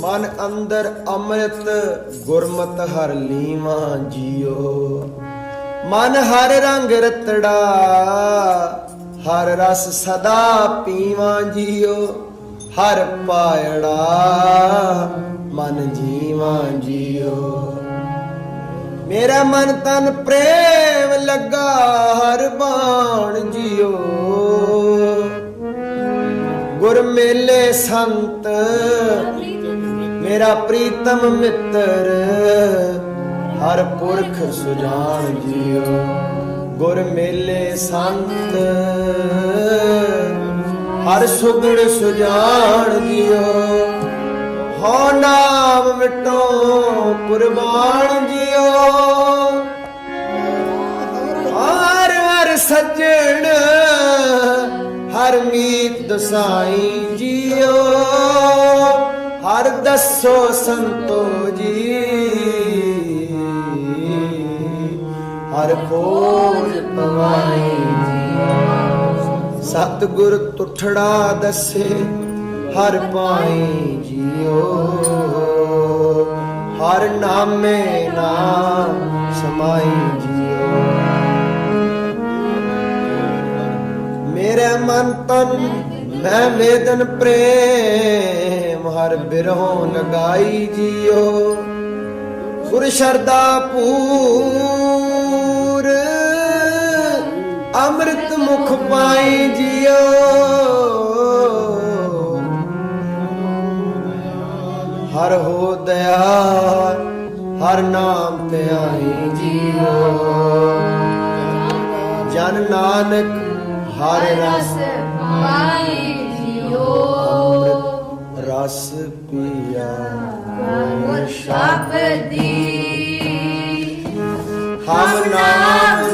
ਮਨ ਅੰਦਰ ਅੰਮ੍ਰਿਤ ਗੁਰਮਤ ਹਰ ਲੀਵਾ ਜੀਓ। ਮਨ ਹਰ ਰੰਗ ਰਤੜਾ, ਹਰ ਰਸ ਸਦਾ ਪੀਵਾ ਜੀਓ। ਹਰ ਪਾਇੜਾ ਮਨ ਜੀਵਾ ਜੀਓ। ਮੇਰਾ ਮਨ ਤਨ ਪ੍ਰੇਮ ਲੱਗਾ, ਹਰ ਬਾਣ ਜੀਓ। ਗੁਰ ਮੇਲੇ ਸੰਤ ਮੇਰਾ ਪ੍ਰੀਤਮ ਮਿੱਤਰ, ਹਰ ਪੁਰਖ ਸੁਜਾਨ ਜੀਓ। ਗੁਰ ਮੇਲੇ ਸੰਤ, ਹਰ ਸੁਗਣ ਸੁਜਾਨ ਜੀਓ। ਹੋ ਨਾਮ ਮਿਟੋ ਕੁਰਬਾਨ ਜੀਓ। ਹਰ ਹਰ ਸੱਜਣ, ਹਰ ਮੀਤ ਦਸਾਈ ਜੀਓ। ਹਰ ਦੱਸੋ ਸੰਤੋ ਜੀ। ਹਰ ਖੋਜ ਪਵਾਈ ਜੀਓ ਸਤਿਗੁਰ ਤੁਠੜਾ ਦੱਸੇ, ਹਰ ਪਾਈ ਜੀਓ। ਹਰ ਨਾਮੇ ਨਾਮ ਸਮਾਈ ਜੀ। ਮੇਰੇ ਮਨ ਤਨ ਮੈਂ ਵੇਦਨ ਪ੍ਰੇਮ, ਹਰ ਬਿਰਹੋਂ ਲਗਾਈ ਜੀਓ। ਗੁਰ ਸ਼ਰਦਾ ਪੂਰ, ਅੰਮ੍ਰਿਤ ਮੁਖ ਪਾਈ ਜੀਓ। ਹਰ ਹੋ ਦਇਆ ਹਰ ਨਾਮ ਧਿਆਈ ਜੀਓ। ਜਨ ਨਾਨਕ ਹਰ ਰਸ ਪਾਈ ਜਿਓ ਰਸ ਪੀਆ ਸ਼ਬਦੀ ਹਮ ਨਾਮ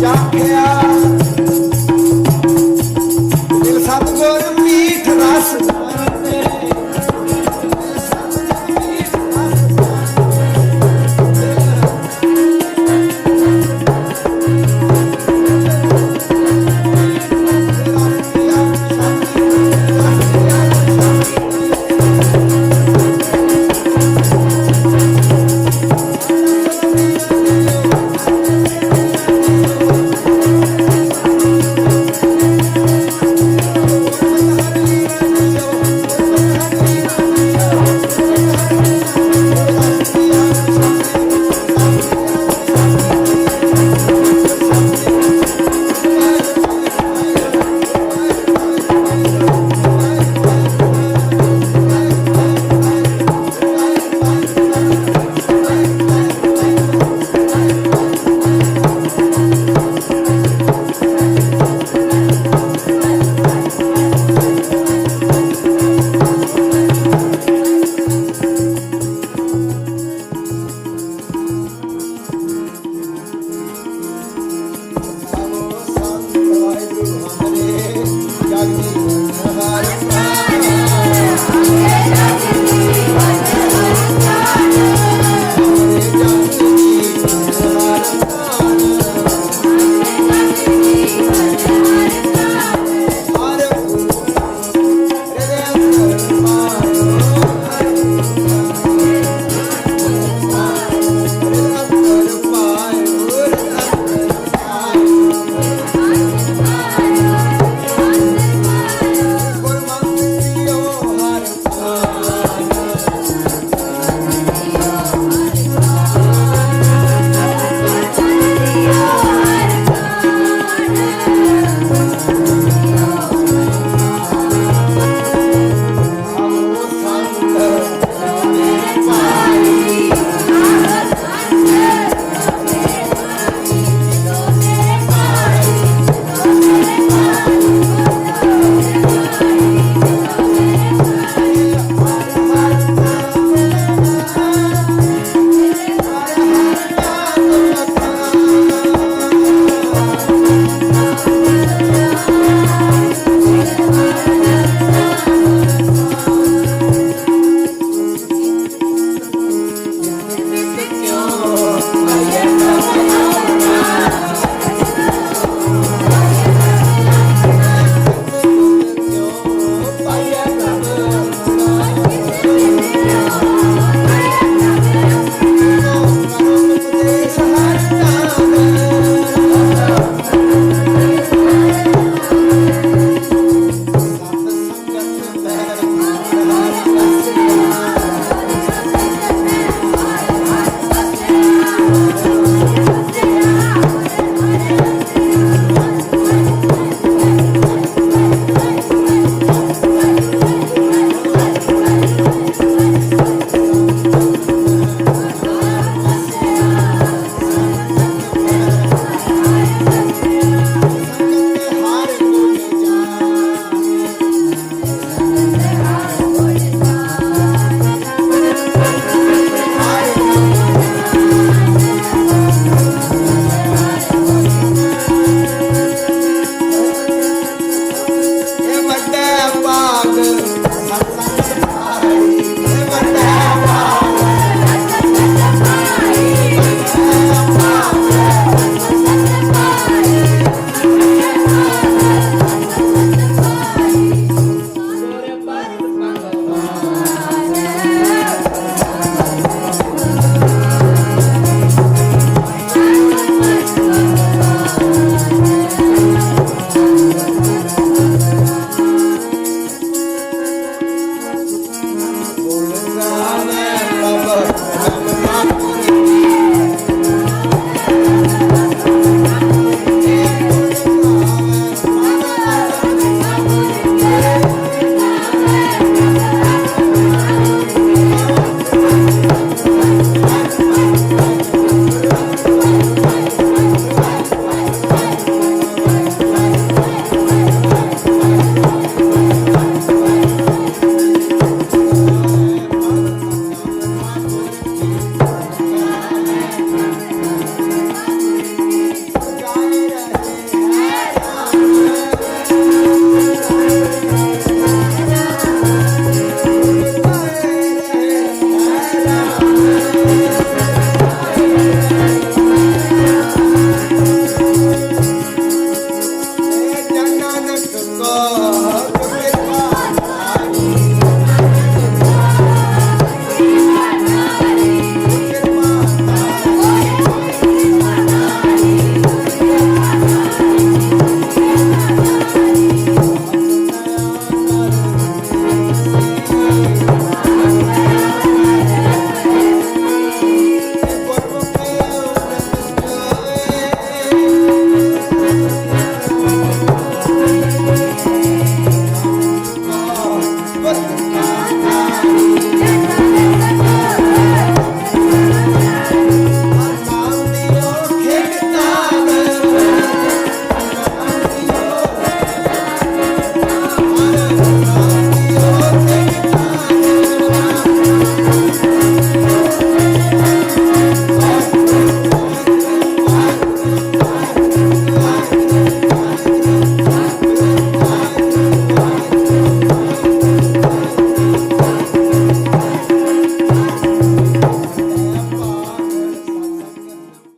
Yeah.